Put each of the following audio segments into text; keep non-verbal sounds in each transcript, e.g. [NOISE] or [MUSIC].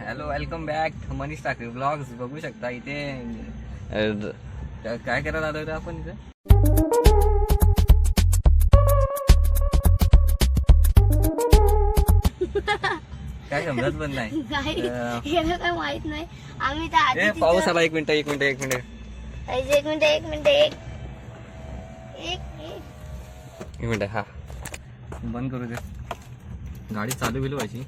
Hello welcome back Manish Thakare blogs बघू शकता इथे काय करायला आलो रे आपण इथे? काय समजत पण नाही. [LAUGHS] काय माहीत नाही. आम्ही तर पाऊस आला एक मिनिट एक मिनिट एक मिनिट. एक मिनिट एक मिनिट एक एक मिनिट. हा. बंद करू दे. गाडी चालू गेली व्हायची.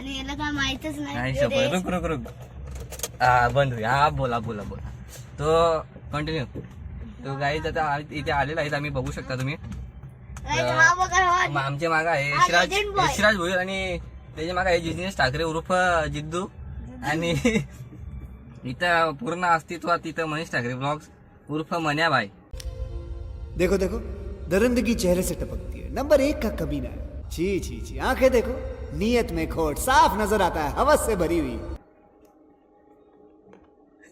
आणि याला काय माहितच नाही. शपथ. रुक रुक रुक. हा बंद होईल हा बोला बोला बोला. तो कंटिन्यू तो गाईच आता इथे आलेला आहे आम्ही बघू शकता तुम्ही. आमच्या माग आहे हा यशराज. यशराज भोईर आणि त्याच्या माग आहे जिजनेश ठाकरे उर्फ जिद्दू. आणि इथं पूर्ण अस्तित्वात तिथं मनीष ठाकरे ब्लॉग्स उर्फ मन्याबाई. देखो देखो. दरिंदगी चेहरे से टपकती है. नंबर एक का कमीना है. छी छी छी आंखें देखो. नीयत में खोट साफ नजर आता है हवस से भरी हुई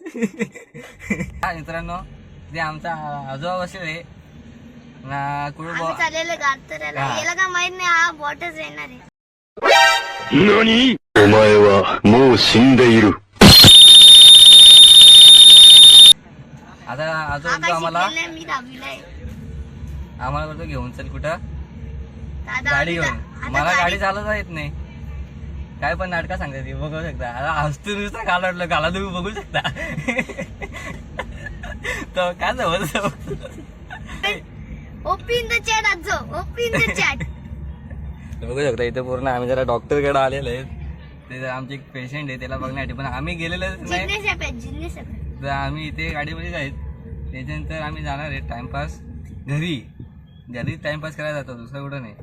[LAUGHS] हा मित्रांनो ते आमचा आजोबा बसले ना कुठं आम्ही बुवा- चाललेलो गाडतऱ्याला हा. याला काय माहित नाही हा बॉटच येणार आहे 何お前はもう死んでいる。 आता हा आजोबा काय आम्हाला शिकलेला आहे, मी दहावीला आहे आम्हाला बोलतो घेऊन चल कुठं तर आता गाडी घेऊन. मला गाडी चालवता येत नाही. काय पण नाटकं सांगते ती बघू शकता. आता हसतो नुसतं घालवलं घाला तुम्ही बघू शकता. [LAUGHS] तो काय जवळ ओपी इन द चॅट आजो. ओपी इन द चॅट बघू शकता इथे पूर्ण आम्ही जरा डॉक्टरकडे आलेलो आहे ते आमचे एक पेशंट आहे त्याला बघण्यासाठी. पण आम्ही गेलेलोच नाही. तर आम्ही इथे गाडीमध्ये आहेत. त्याच्यानंतर आम्ही जाणार आहे टाइमपास घरी. घरी टाइमपास करायला जातो दुसरं कुठं नाही.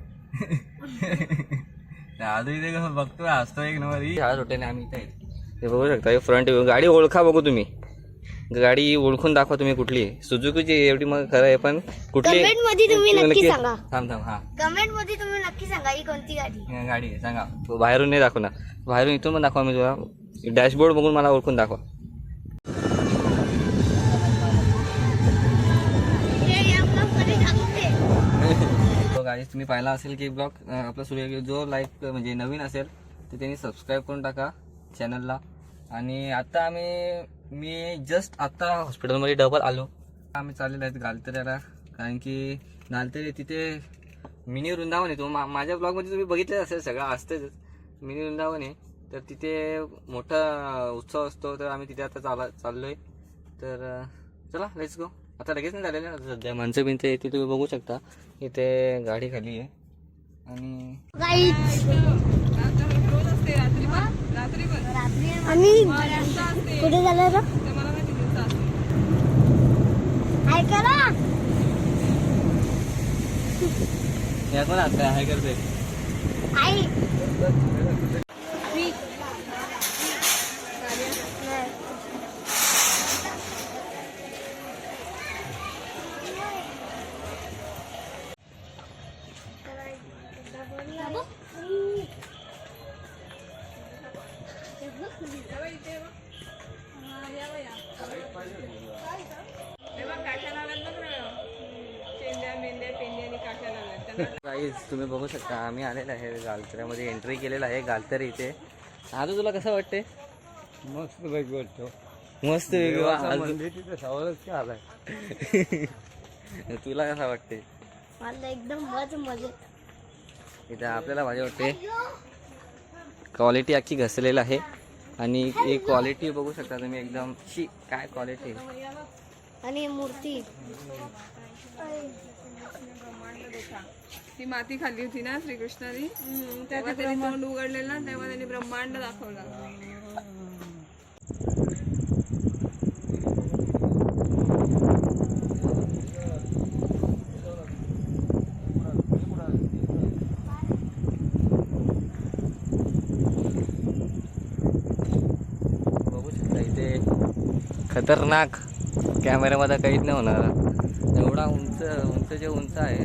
तर आजू इथे कसं बघतो हसतो एक नंबर. ही शाळा सुट्ट्याने आम्ही इथे आहेत. ते बघू शकता फ्रंट गाडी ओळखा बघू तुम्ही. गाडी ओळखून दाखवा तुम्ही कुठली आहे. सुझुकीची एवढी मग खरं आहे पण कुठली Comment मध्ये तुम्ही नक्की सांगा. थांब थांब हा. कमेंटमध्ये तुम्ही नक्की सांगा ही कोणती गाडी ही गाडी आहे सांगा. बाहेरून नाही दाखवणार. बाहेरून इथून पण दाखवा मी तुला डॅशबोर्ड बघून मला ओळखून दाखवा. गाईज तुम्ही पाहिला असेल की ब्लॉग आपला सूर्य जो लाईक म्हणजे नवीन असेल तर त्यांनी सबस्क्राईब करून टाका चॅनलला आणि आता आम्ही मी जस्ट आत्ता हॉस्पिटलमध्ये डबल आलो. आम्ही चाललेलो आहेत गालतऱ्याला कारण की गालतरे तिथे मिनी वृंदावन आहे. तो मा माझ्या ब्लॉगमध्ये तुम्ही बघितलं असेल सगळं असतेच. मिनी वृंदावन आहे. तर तिथे मोठा उत्सव असतो तर आम्ही तिथे आता चाला चाललो आहे तर चला लेट्स गो आता लगेच नाही झालेलं आता सध्या माणसं बिनचं येते तुम्ही बघू शकता. इथे गाडी खाली आहे. आणि आणि कुठे झालं रे ऐका ना. या कोण आहात काय करते आई. गाईज तुम्ही बघू शकता आम्ही आलेलो आहे गालतऱ्यामध्ये. एंट्री केलेलं आहे गालतरी इथे. आता तुला कसं वाटते मस्त पैकी वाटतो. मस्त आलाय? [LAUGHS] तुला कसं वाटते मला एकदम मज मजेत. इथे आपल्याला माझ्या वाटते. क्वालिटी अख्खी घसलेलं आहे. आणि एक क्वालिटी बघू शकता तुम्ही. एकदम शी काय क्वालिटी आणि मूर्ती. ती माती खाल्ली होती ना श्रीकृष्णाने? तेव्हा त्यांनी तोंड उघडलेलं ना तेव्हा त्यांनी ब्रह्मांड दाखवला. बघू शकता इथे खतरनाक कॅमेऱ्यामध्ये काहीच नाही होणार. एवढा उंच उंच जे उंच आहे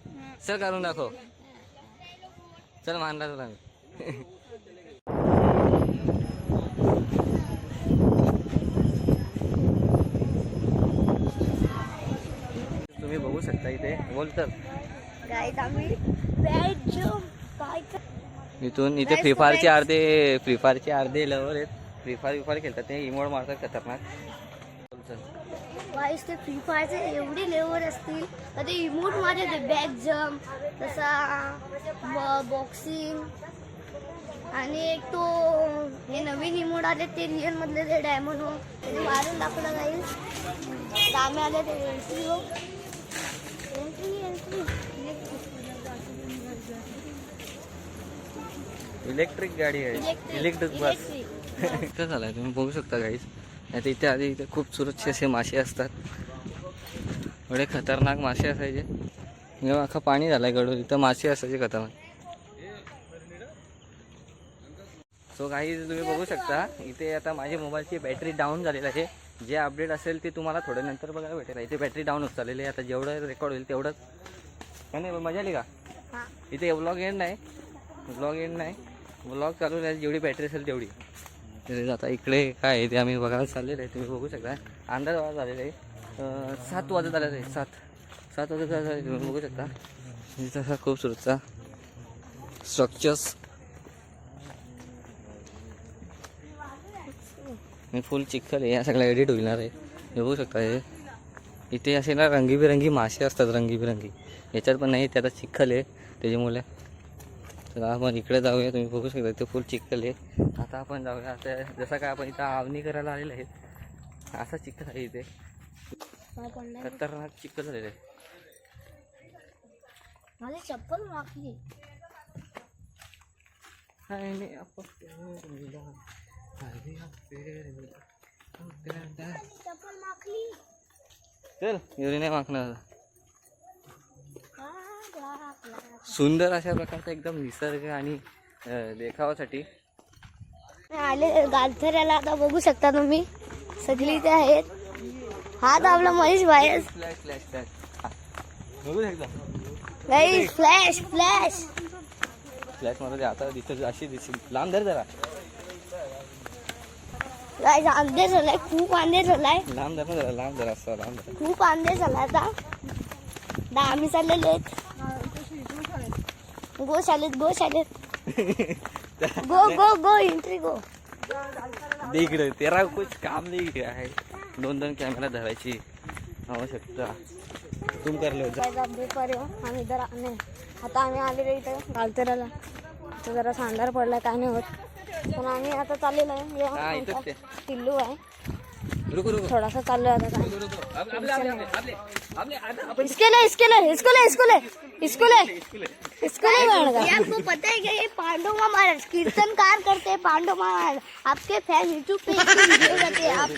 चल करून दाखव. चल मानला तुला मी तुम्ही बघू शकता इथे. बोल तर. गाईज आम्ही बॅट जम्प काय कर- इथून इथे फ्री फायरचे अर्धे फ्री फायरचे अर्धे लवर आहेत. फ्री फायर फ्री फायर खेळतात. ते इमोड मारतात खतरनाक. गाईज ते फ्री फायरचे एवढे लेवल असतील. तर ते इमोटमध्ये ते बॅक जम्प तसा बॉक्सिंग आणि एक तो हे नवीन इमोट आले ते रिअल मधले ते डायमंड हो. ते मारून दाखवलं जाईल आम्ही आले ते एंट्री हो. एंट्री एंट्री इलेक्ट्रिक गाडी आहे. इलेक्ट्रिक बस इथं झालाय? तुम्ही बघू शकता गाईज नाही इथे आधी इथे खूप सुरक्षित असे मासे असतात. एवढे खतरनाक मासे असायचे. जेव्हा अख्खा पाणी झालाय गडून इथं मासे असायचे खतरनाक. सो काही तुम्ही बघू शकता इथे आता माझ्या मोबाईलची बॅटरी डाऊन झालेली आहे. जे अपडेट असेल ते तुम्हाला थोड्या नंतर बघायला भेटेल. इथे बॅटरी डाऊन होत चाललेली आहे. आता जेवढं रेकॉर्ड होईल तेवढंच. काय नाही मजा आली का? इथे व्लॉग एंड नाही. व्लॉग एंड नाही. व्लॉग चालू राहील. जेवढी बॅटरी असेल तेवढी. तरी आता इकडे काय आहे ते आम्ही बघायला चाललेलं आहे तुम्ही बघू शकता. अंदाज वाजत आलेला आहे. सात वाजत आलेलं आहे सात. सात वाजत आलेलं आहे तुम्ही बघू शकता. इथं असा खूप स्ट्रक्चर्स मी फुल चिखल आहे या सगळ्या एडिट होणार आहे. हे बघू शकता हे. इथे असे ना रंगीबिरंगी मासे असतात रंगीबिरंगी. याच्यात पण नाही ते आता चिखल आहे. त्याच्यामुळे तर आपण इकडे जाऊया. तुम्ही बघू शकता इथे फुल चिखल आहे. आता आपण जाऊया. आता जसं काय आपण इथं आवनी करायला आलेलं आहे असा चिखल आहे इथे. खतरनाक चिखल झालेलं आहे. माझी चप्पल मागली. चल एवढी नाही मागणार सुंदर अशा प्रकारचा एकदम निसर्ग आणि देखावासाठी. आले गालथऱ्याला आता बघू शकता तुम्ही. सगळी इथे आहेत. हात आपला महेश हा. बघू शकता फ्लॅश फ्लॅश फ्लॅशमध्ये आता दिसत अशी दिसेल लांब धर जरा. गाईज अंधेर झालाय. खूप अंधेर झालाय. लांब धर ना जरा लांब जरा असं लांब धर. खूप अंधेर झालाय आता. आता आम्ही चाललेलो आहेत. गो शालेत गो शालेत. [LAUGHS] गो गो गो एंट्री गो. दे इकडे तेरा कुछ काम नाही आहे दोन दोन कॅमेरा धरायची आवश्यकता. तुम कर लो जा. गाईज आप देख पा रहे हो आम्ही इधर आने आता आम्ही आलेलो इथं. गालथऱ्याला इथं जरा सांडार पडलाय काय नाही होत. पण आम्ही आता चाललेलो आहे. हे हा टिल्लू आहे. रुको रुको. थोडासा चाललोय आता काय. रुको आपले आपले आपले आपले आपले आता आपण इसके मारेगा ये आपको पता है क्या ये पांडव महाराज कीर्तनकार करते हैं पांडव महाराज। आपके फैन यूट्यूब पे वीडियो करते हैं आप